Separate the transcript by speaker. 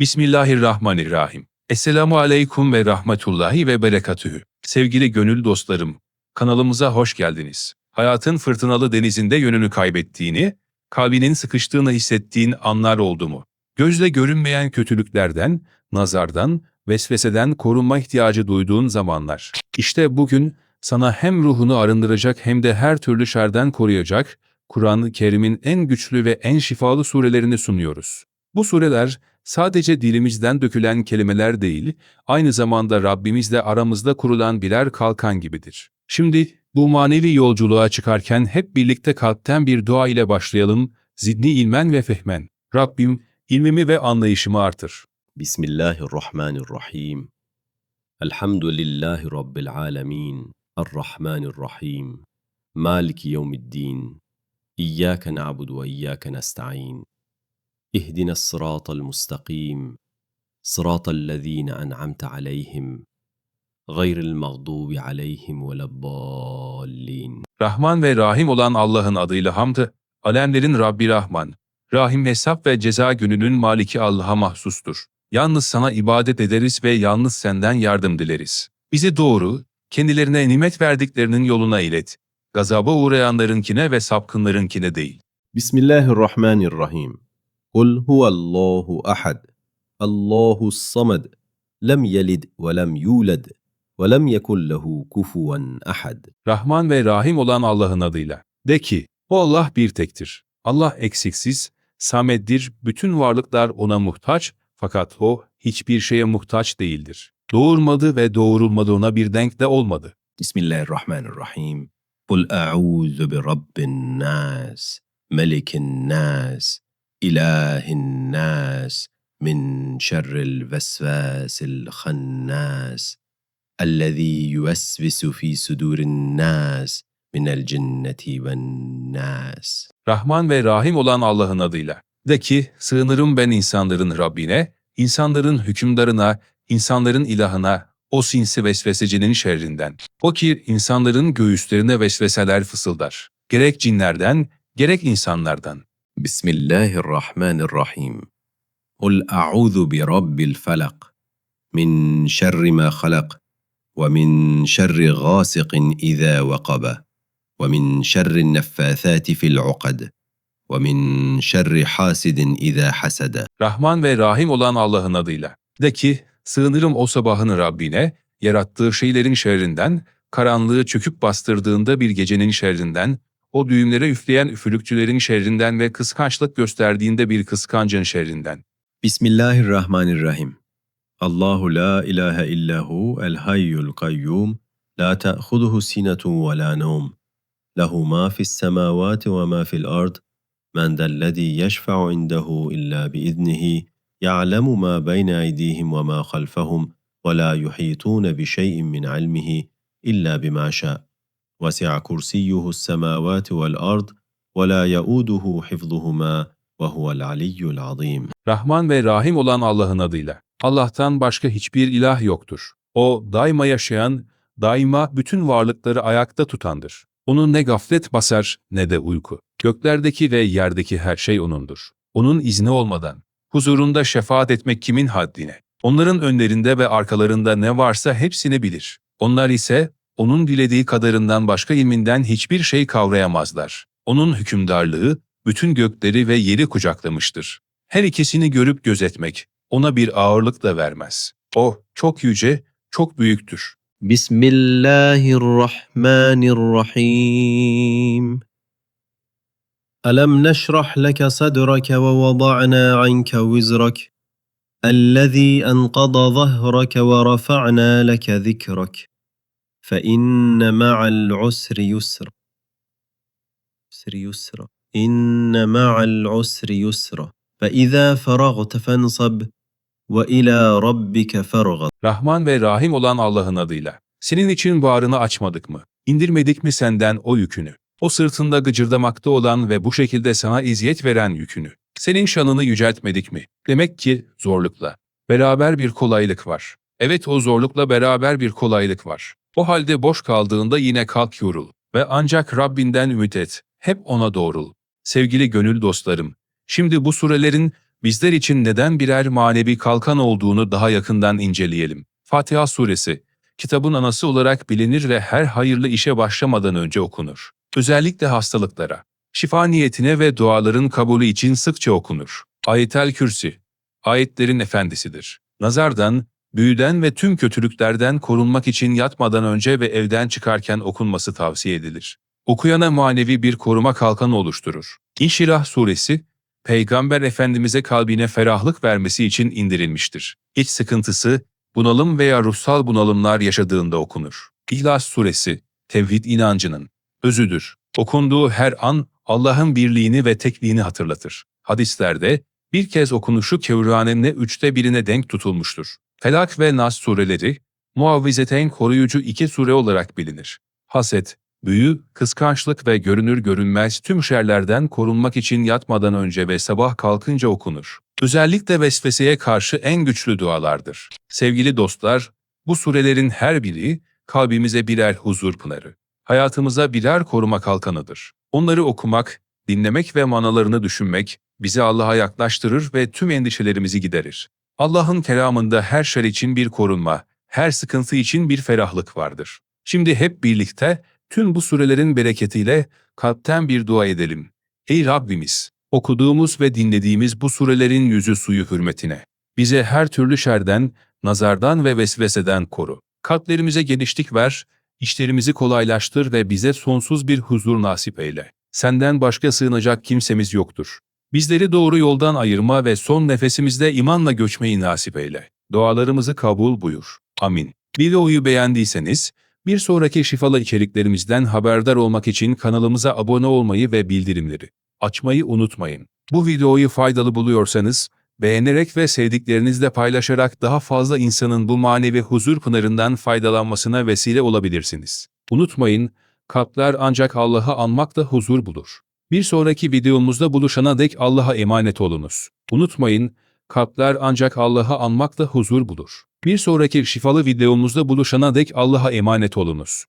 Speaker 1: Bismillahirrahmanirrahim. Esselamu aleykum ve rahmetullahi ve berekatühü. Sevgili gönül dostlarım, kanalımıza hoş geldiniz. Hayatın fırtınalı denizinde yönünü kaybettiğini, kalbinin sıkıştığını hissettiğin anlar oldu mu? Gözle görünmeyen kötülüklerden, nazardan, vesveseden korunma ihtiyacı duyduğun zamanlar. İşte bugün sana hem ruhunu arındıracak hem de her türlü şerden koruyacak Kur'an-ı Kerim'in en güçlü ve en şifalı surelerini sunuyoruz. Bu sureler sadece dilimizden dökülen kelimeler değil, aynı zamanda Rabbimizle aramızda kurulan birer kalkan gibidir. Şimdi bu manevi yolculuğa çıkarken hep birlikte kalpten bir dua ile başlayalım, zidni ilmen ve fehmen. Rabbim, ilmimi ve anlayışımı artır.
Speaker 2: Bismillahirrahmanirrahim. Elhamdülillahi Rabbil alemin. Errahmanirrahim. Maliki yevmiddin. İyyâke na'budu ve iyyâke nesta'in. اهدنا الصراط المستقيم صراط الذين أنعمت عليهم غير المغضوب عليهم ولا الضالين
Speaker 1: Rahman ve Rahim olan Allah'ın adıyla hamdı, alemlerin Rabbi Rahman, Rahim hesap ve ceza gününün maliki Allah'a mahsustur. Yalnız sana ibadet ederiz ve yalnız senden yardım dileriz. Bizi doğru, kendilerine nimet verdiklerinin yoluna ilet. Gazaba uğrayanlarınkine ve sapkınlarınkine değil.
Speaker 2: بسم Kul huvallahu ahad. Allahu samad. Lem yelid ve lem yulad. Ve lem yekul lehu kufuven ahad.
Speaker 1: Rahman ve Rahim olan Allah'ın adıyla. De ki, o Allah bir tektir. Allah eksiksiz, samettir, bütün varlıklar ona muhtaç, fakat o hiçbir şeye muhtaç değildir. Doğurmadı ve doğurulmadı ona bir denk de olmadı.
Speaker 2: Bismillahirrahmanirrahim. Kul a'udhu bi rabbin nas, melikin nas, ملك الناس اله الناس من شر الوسواس الخناس الذي يوسوس في صدور الناس من الجنه والناس
Speaker 1: Rahman ve Rahim olan Allah'ın adıyla. De ki, sığınırım ben insanların Rabbine, insanların hükümdarına, insanların ilahına, o sinsi vesvesecinin şerrinden. O ki insanların göğüslerine vesveseler fısıldar. Gerek cinlerden, gerek insanlardan.
Speaker 2: بسم الله الرحمن الرحيم قل اعوذ برب الفلق من شر ما خلق ومن شر غاسق اذا وقب ومن شر النفاثات في العقد ومن شر حاسد اذا حسد
Speaker 1: Rahman ve Rahim olan Allah'ın adıyla. De ki, sığınırım o sabahın Rabbine, yarattığı şeylerin şerrinden, karanlığı çöküp bastırdığında bir gecenin şerrinden, o düğümlere üfleyen üfülükçülerin şerrinden ve kıskançlık gösterdiğinde bir kıskancın şerrinden.
Speaker 2: Bismillahirrahmanirrahim. Allahu la ilahe illahu el hayyul kayyum la ta'khuduhu sinetun ve la nevm. Lehu ma fis semavati ve ma fil ard. Men dellezî yeşfe'u indehu illa bi biiznihi. Ya'lemu ma beyne eydihim ve ma halfehum ve la yuhitûne bi şey'in min ilmihi illa bima şâ. وسع كرسيه السماوات والأرض ولا يؤوده حفظهما وهو العلي العظيم
Speaker 1: Rahman ve Rahim olan Allah'ın adıyla. Allah'tan başka hiçbir ilah yoktur. O daima yaşayan, daima bütün varlıkları ayakta tutandır. Onun ne gaflet basar ne de uyku. Göklerdeki ve yerdeki her şey O'nundur. Onun izni olmadan. Huzurunda şefaat etmek kimin haddine? Onların önlerinde ve arkalarında ne varsa hepsini bilir. Onlar ise O'nun dilediği kadarından başka ilminden hiçbir şey kavrayamazlar. O'nun hükümdarlığı bütün gökleri ve yeri kucaklamıştır. Her ikisini görüp gözetmek ona bir ağırlık da vermez. O çok yüce, çok büyüktür.
Speaker 2: بسم الله الرحمن الرحيم ألم نشرح لك صدرك ووضعنا عنك وزرك الذي أنقض ظهرك ورفعنا لك ذكرك فإن مع العسر يسرا يسر يسرا إن مع العسر يسرا فإذا فرغت فانصب وإلى ربك فارغب
Speaker 1: Rahman ve Rahim olan Allah'ın adıyla. Senin için bağrını açmadık mı? İndirmedik mi senden o yükünü? O sırtında gıcırdamakta olan ve bu şekilde sana eziyet veren yükünü. Senin şanını yüceltmedik mi? Demek ki zorlukla. Beraber bir kolaylık var. Evet o zorlukla beraber bir kolaylık var. O halde boş kaldığında yine kalk yorul. Ve ancak Rabbinden ümit et. Hep ona doğrul. Sevgili gönül dostlarım, şimdi bu surelerin bizler için neden birer manevi kalkan olduğunu daha yakından inceleyelim. Fatiha suresi, kitabın anası olarak bilinir ve her hayırlı işe başlamadan önce okunur. Özellikle hastalıklara, şifa niyetine ve duaların kabulü için sıkça okunur. Ayetel Kürsi, ayetlerin efendisidir. Nazardan, büyüden ve tüm kötülüklerden korunmak için yatmadan önce ve evden çıkarken okunması tavsiye edilir. Okuyana manevi bir koruma kalkanı oluşturur. İnşirah suresi, Peygamber Efendimiz'e kalbine ferahlık vermesi için indirilmiştir. İç sıkıntısı, bunalım veya ruhsal bunalımlar yaşadığında okunur. İhlas suresi, tevhid inancının özüdür. Okunduğu her an Allah'ın birliğini ve tekliğini hatırlatır. Hadislerde bir kez okunuşu Kevrane'nin üçte birine denk tutulmuştur. Felak ve Nas sureleri, muavvizeteyn koruyucu iki sure olarak bilinir. Haset, büyü, kıskançlık ve görünür görünmez tüm şerlerden korunmak için yatmadan önce ve sabah kalkınca okunur. Özellikle vesveseye karşı en güçlü dualardır. Sevgili dostlar, bu surelerin her biri kalbimize birer huzur pınarı. Hayatımıza birer koruma kalkanıdır. Onları okumak, dinlemek ve manalarını düşünmek bizi Allah'a yaklaştırır ve tüm endişelerimizi giderir. Allah'ın kelamında her şer için bir korunma, her sıkıntı için bir ferahlık vardır. Şimdi hep birlikte tüm bu surelerin bereketiyle kalpten bir dua edelim. Ey Rabbimiz! Okuduğumuz ve dinlediğimiz bu surelerin yüzü suyu hürmetine. Bize her türlü şerden, nazardan ve vesveseden koru. Kalplerimize genişlik ver, işlerimizi kolaylaştır ve bize sonsuz bir huzur nasip eyle. Senden başka sığınacak kimsemiz yoktur. Bizleri doğru yoldan ayırma ve son nefesimizde imanla göçmeyi nasip eyle. Dualarımızı kabul buyur. Amin. Videoyu beğendiyseniz, bir sonraki şifalı içeriklerimizden haberdar olmak için kanalımıza abone olmayı ve bildirimleri açmayı unutmayın. Bu videoyu faydalı buluyorsanız, beğenerek ve sevdiklerinizle paylaşarak daha fazla insanın bu manevi huzur pınarından faydalanmasına vesile olabilirsiniz. Unutmayın, kalpler ancak Allah'ı anmakla huzur bulur. Bir sonraki videomuzda buluşana dek Allah'a emanet olunuz. Unutmayın, kalpler ancak Allah'ı anmakla huzur bulur. Bir sonraki şifalı videomuzda buluşana dek Allah'a emanet olunuz.